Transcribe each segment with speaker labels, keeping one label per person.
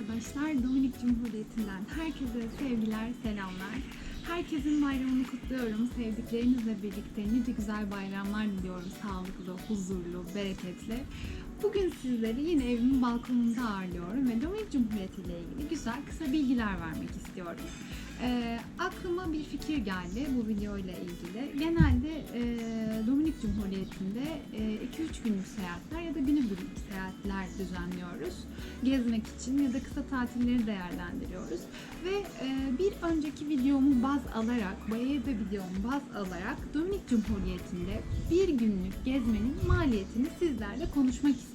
Speaker 1: arkadaşlar. Dominik Cumhuriyeti'nden herkese sevgiler, selamlar. Herkesin bayramını kutluyorum. Sevdiklerinizle birlikte nice güzel bayramlar diliyorum. Sağlıklı, huzurlu, bereketli. Bugün sizleri yine evimin balkonunda ağırlıyorum ve Dominik Cumhuriyeti ile ilgili güzel kısa bilgiler vermek istiyorum. Ee, aklıma bir fikir geldi bu video ile ilgili. Genelde e, Dominik Cumhuriyeti'nde 2-3 günlük seyahatler ya da günübirlik seyahatler düzenliyoruz gezmek için ya da kısa tatilleri değerlendiriyoruz. Ve e, bir önceki videomu baz alarak, Bayebe videomu baz alarak Dominik Cumhuriyeti'nde bir günlük gezmenin maliyetini sizlerle konuşmak istiyorum.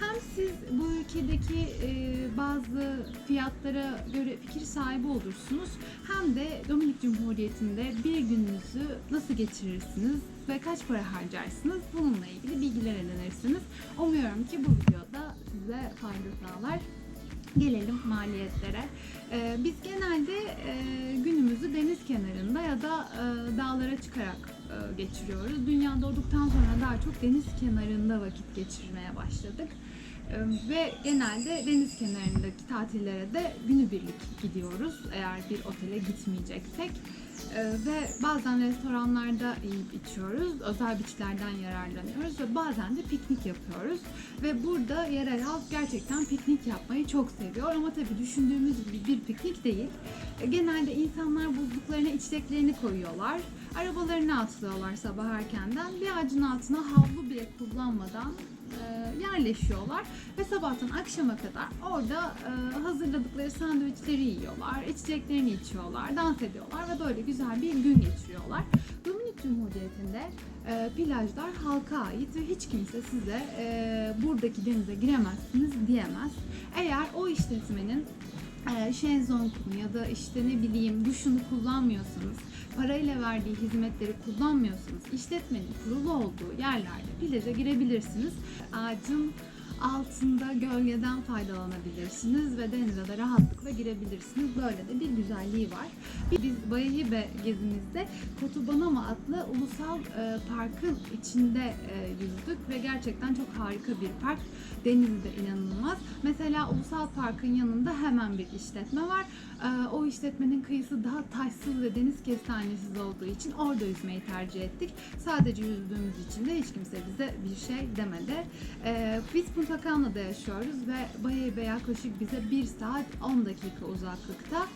Speaker 1: Hem siz bu ülkedeki e, bazı fiyatlara göre fikir sahibi olursunuz hem de Dominik Cumhuriyeti'nde bir gününüzü nasıl geçirirsiniz ve kaç para harcarsınız bununla ilgili bilgiler edinirsiniz. Umuyorum ki bu videoda size fayda sağlar. Gelelim maliyetlere. Ee, biz genelde e, günümüzü deniz kenarında ya da e, dağlara çıkarak geçiriyoruz. Dünya doğduktan sonra daha çok deniz kenarında vakit geçirmeye başladık. E, ve genelde deniz kenarındaki tatillere de günübirlik gidiyoruz eğer bir otele gitmeyeceksek. Ee, ve bazen restoranlarda yiyip içiyoruz, özel biçlerden yararlanıyoruz ve bazen de piknik yapıyoruz. Ve burada yerel halk gerçekten piknik yapmayı çok seviyor ama tabii düşündüğümüz gibi bir piknik değil. Genelde insanlar buzluklarına içeceklerini koyuyorlar, arabalarını atlıyorlar sabah erkenden, bir ağacın altına havlu bile kullanmadan e, yerleşiyorlar ve sabahtan akşama kadar orada e, hazırladıkları sandviçleri yiyorlar, içeceklerini içiyorlar, dans ediyorlar ve böyle güzel bir gün geçiriyorlar. Dominik Cumhuriyeti'nde e, plajlar halka ait ve hiç kimse size e, buradaki denize giremezsiniz diyemez. Eğer o işletmenin e, şezlongunu ya da işte ne bileyim duşunu kullanmıyorsanız, parayla verdiği hizmetleri kullanmıyorsanız, işletmenin kurulu olduğu yerlerde plaja girebilirsiniz. Ağacın altında gölgeden faydalanabilirsiniz ve denize de rahatlıkla girebilirsiniz. Böyle de bir güzelliği var. Biz Bayahibe gezimizde Kotubanama adlı ulusal e, parkın içinde e, yüzdük ve gerçekten çok harika bir park. Denizi de inanılmaz. Mesela ulusal parkın yanında hemen bir işletme var. E, o işletmenin kıyısı daha taşsız ve deniz kestanesiz olduğu için orada yüzmeyi tercih ettik. Sadece yüzdüğümüz için de hiç kimse bize bir şey demedi. E, biz Punta Cana'da yaşıyoruz ve Bayahibe yaklaşık bize 1 saat 10 dakika uzaklıkta.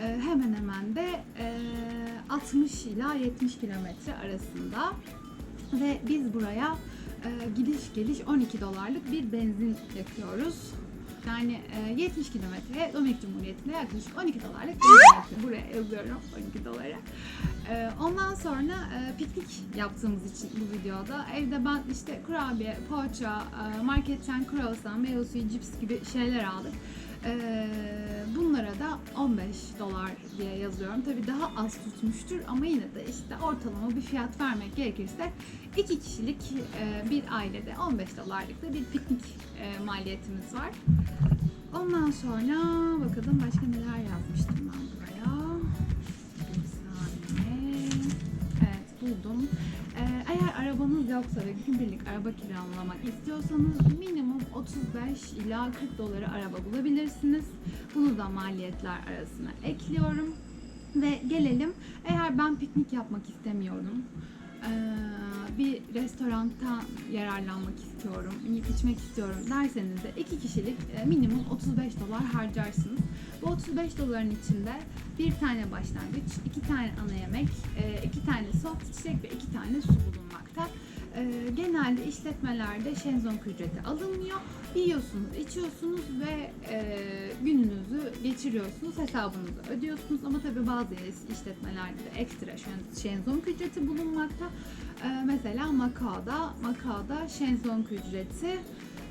Speaker 1: Ee, hemen hemen de e, 60 ila 70 kilometre arasında ve biz buraya e, gidiş geliş 12 dolarlık bir benzin yakıyoruz. Yani e, 70 kilometreye Dominik Cumhuriyeti'nde yaklaşık 12 dolarlık benzin yakıyorum. Buraya yazıyorum 12 dolara. E, ondan sonra e, piknik yaptığımız için bu videoda evde ben işte kurabiye, poğaça, e, marketten kruvasan, meyve suyu, cips gibi şeyler aldık. Ee, bunlara da 15 dolar diye yazıyorum. Tabii daha az tutmuştur ama yine de işte ortalama bir fiyat vermek gerekirse iki kişilik e, bir ailede 15 dolarlık da bir piknik maliyetimiz var. Ondan sonra bakalım başka neler yazmıştım ben ve günübirlik araba kiralamak istiyorsanız minimum 35 ila 40 dolara araba bulabilirsiniz. Bunu da maliyetler arasına ekliyorum. Ve gelelim eğer ben piknik yapmak istemiyorum. ee, bir restoranda yararlanmak istiyorum, yiyip içmek istiyorum derseniz de iki kişilik minimum 35 dolar harcarsınız. Bu 35 doların içinde bir tane başlangıç, iki tane ana yemek, iki tane soft içecek ve iki tane su bulunmakta. E, Genelde işletmelerde şenzong ücreti alınmıyor. Yiyorsunuz, içiyorsunuz ve e, gününüzü geçiriyorsunuz, hesabınızı ödüyorsunuz. Ama tabii bazı işletmelerde de ekstra şen- şenzong ücreti bulunmakta. E, mesela Macao'da, Macao'da şenzong ücreti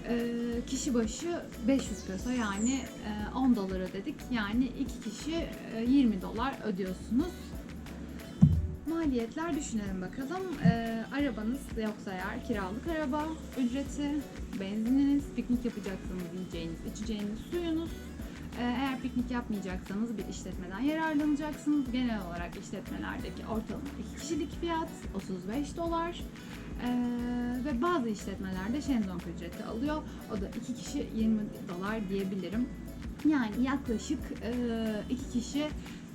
Speaker 1: e, kişi başı 500 peso yani e, 10 dolar ödedik. Yani iki kişi e, 20 dolar ödüyorsunuz. Maliyetler düşünelim bakalım. E, arabanız yoksa eğer kiralık araba ücreti, benzininiz, piknik yapacaksanız yiyeceğiniz, içeceğiniz suyunuz. E, eğer piknik yapmayacaksanız bir işletmeden yararlanacaksınız. Genel olarak işletmelerdeki ortalama 2 kişilik fiyat 35 dolar. Ee, ve bazı işletmelerde şenzong ücreti alıyor. O da iki kişi 20 dolar diyebilirim. Yani yaklaşık e, iki kişi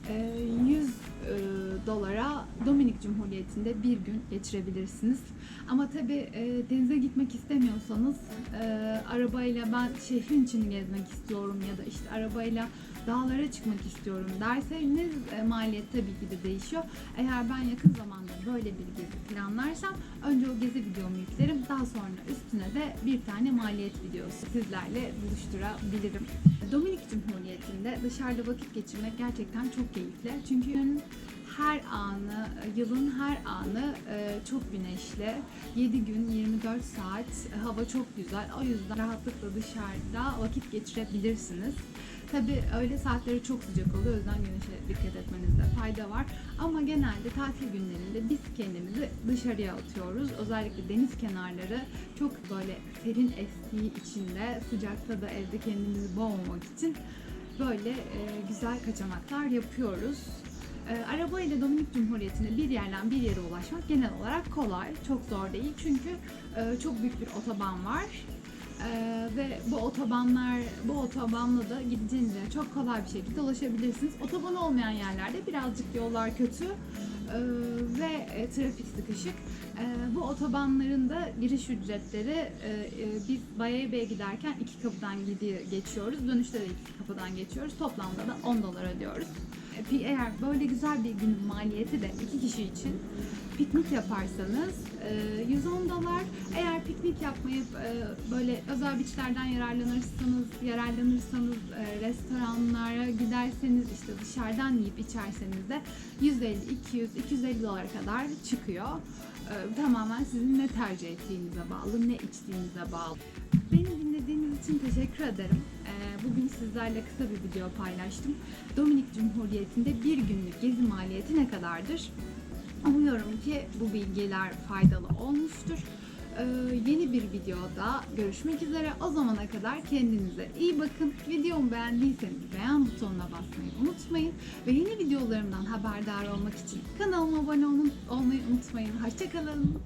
Speaker 1: e, 100 e, dolara Dominik Cumhuriyeti'nde bir gün geçirebilirsiniz. Ama tabii e, denize gitmek istemiyorsanız e, arabayla ben şehrin içini gezmek istiyorum ya da işte arabayla dağlara çıkmak istiyorum derseniz e, maliyet tabii ki de değişiyor. Eğer ben yakın zamanda böyle bir gezi planlarsam önce o gezi videomu yüklerim. Daha sonra üstüne de bir tane maliyet videosu sizlerle buluşturabilirim. Dominik Cumhuriyeti'nde dışarıda vakit geçirmek gerçekten çok keyifli. Çünkü her anı, yılın her anı e, çok güneşli. 7 gün 24 saat e, hava çok güzel. O yüzden rahatlıkla dışarıda vakit geçirebilirsiniz. Tabi öğle saatleri çok sıcak oluyor. O yüzden güneşe dikkat etmenizde fayda var. Ama genelde tatil günlerinde biz kendimizi dışarıya atıyoruz. Özellikle deniz kenarları çok böyle serin estiği içinde sıcakta da evde kendimizi boğmamak için böyle e, güzel kaçamaklar yapıyoruz. E, araba ile Dominik Cumhuriyeti'ne bir yerden bir yere ulaşmak genel olarak kolay, çok zor değil. Çünkü e, çok büyük bir otoban var. E, ve bu otobanlar, bu otobanla da gideceğiniz çok kolay bir şekilde ulaşabilirsiniz. Otoban olmayan yerlerde birazcık yollar kötü e, ve e, trafik sıkışık. E, bu otobanların da giriş ücretleri e, e, biz Bayağı giderken iki kapıdan gidiyor, geçiyoruz. Dönüşte de iki kapıdan geçiyoruz. Toplamda da 10 dolar ödüyoruz. E, pi- Eğer böyle güzel bir günün maliyeti de iki kişi için piknik yaparsanız e, 110 dolar. Eğer piknik yapmayıp e, böyle özel beachlerden yararlanırsanız, yararlanırsanız e, restoranlara giderseniz işte dışarıdan yiyip içerseniz de 150, 200, 250 dolara kadar çıkıyor. E, tamamen sizin ne tercih ettiğinize bağlı, ne içtiğinize bağlı. Beni dinlediğiniz için teşekkür ederim. Ee, Bugün sizlerle kısa bir video paylaştım. Dominik Cumhuriyeti'nde bir günlük gezi maliyeti ne kadardır? Umuyorum ki bu bilgiler faydalı olmuştur. Ee, yeni bir videoda görüşmek üzere. O zamana kadar kendinize iyi bakın. Videomu beğendiyseniz beğen butonuna basmayı unutmayın. Ve yeni videolarımdan haberdar olmak için kanalıma abone olmayı unutmayın. Hoşçakalın.